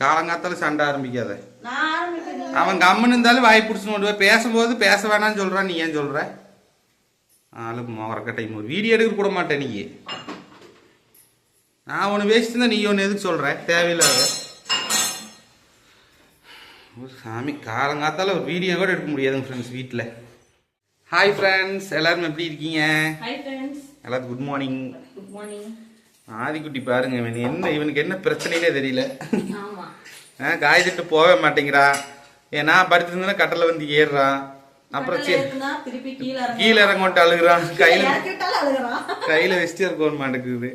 காலங்காத்தால சண்டை ஆரம்பிக்காத. அவன் கம்முன்னு இருந்தாலும் வாய் பிடிச்சுன்னு கொண்டு போய் பேசும்போது பேச வேணாம்னு சொல்றான் நீ ஏன் சொல்ற? ஆளு முறக்கட்டை ஒரு வீடியோ எடுக்க கூட மாட்டேன் நீ. நான் ஒன்று பேசிட்டு நீ ஒன்று எதுக்கு சொல்ற? தேவையில்லாத. சாமி காலங்காத்தால ஒரு வீடியோ கூட எடுக்க முடியாதுங்க ஃப்ரெண்ட்ஸ் வீட்டில் ஹாய் ஃப்ரெண்ட்ஸ் எல்லாரும் எப்படி இருக்கீங்க? எல்லாத்துக்கும் குட் மார்னிங் குட் மார்னிங் ஆதிக்குட்டி பாருங்க இவன். என்ன இவனுக்கு என்ன பிரச்சனைனே தெரியல. காய் திட்டு போகவே மாட்டேங்கிறா. ஏன்னா படுத்துருந்தா கட்டல வந்து ஏறுறான் அப்புறம் கீழ இறங்கு கீழே இறங்கோட்டு அழுகுறான். கையில கையில வச்சுட்டு இருக்க மாட்டேங்குது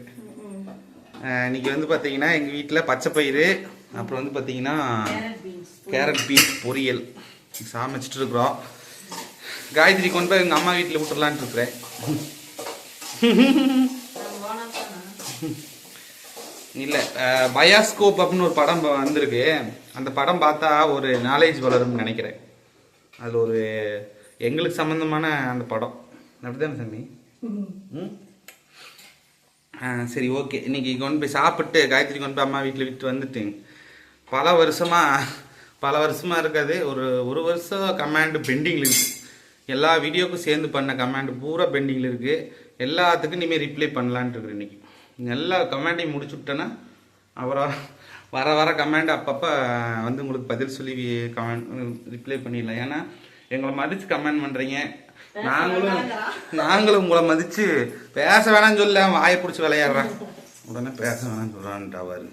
இன்னைக்கு வந்து பாத்தீங்கன்னா எங்க வீட்டுல பச்சை பயிறு அப்புறம் வந்து பாத்தீங்கன்னா கேரட் பீன்ஸ் பொரியல். சமைச்சிட்டு இருக்கிறோம். காயத்ரி கொண்டு போய் எங்க அம்மா வீட்டுல விட்டுறலான்ட்டு இருக்கிறேன். இல்லை பயாஸ்கோப் அப்படின்னு ஒரு படம் வந்திருக்கு. அந்த படம் பார்த்தா ஒரு நாலேஜ் வளரும்னு நினைக்கிறேன். அது ஒரு எங்களுக்கு சம்மந்தமான அந்த படம். அப்படிதானே சாமி? ஆ, சரி ஓகே. இன்னைக்கு கொண்டு போய் சாப்பிட்டு காயத்ரி கொண்டு போய் அம்மா வீட்டில் விட்டு வந்துட்டேங்க பல வருஷமா பல வருஷமாக இருக்காது. ஒரு ஒரு வருஷம் கமாண்டு பெண்டிங்கில் இருக்குது எல்லா வீடியோக்கும் சேர்ந்து பண்ண கமாண்டு பூரா பெண்டிங்கில் இருக்குது எல்லாத்துக்கும் இனிமேல் ரிப்ளை பண்ணலான்ட்டு இருக்கிறேன் இன்னைக்கு. எல்லா கமாண்டையும் முடிச்சு விட்டேன்னா அப்புறம் வர வர கமெண்ட் அப்பப்போ வந்து உங்களுக்கு பதில் சொல்லி கமெண்ட் ரிப்ளை பண்ணிடலாம். ஏன்னா எங்களை மதித்து கமெண்ட் பண்ணுறீங்க நாங்களும் நாங்களும் உங்களை மதித்து பேச வேணாம்னு சொல்ல வாயை பிடிச்சி விளையாடுறேன் உடனே பேச வேணாம்னு சொல்கிறான்ட்டு அவர்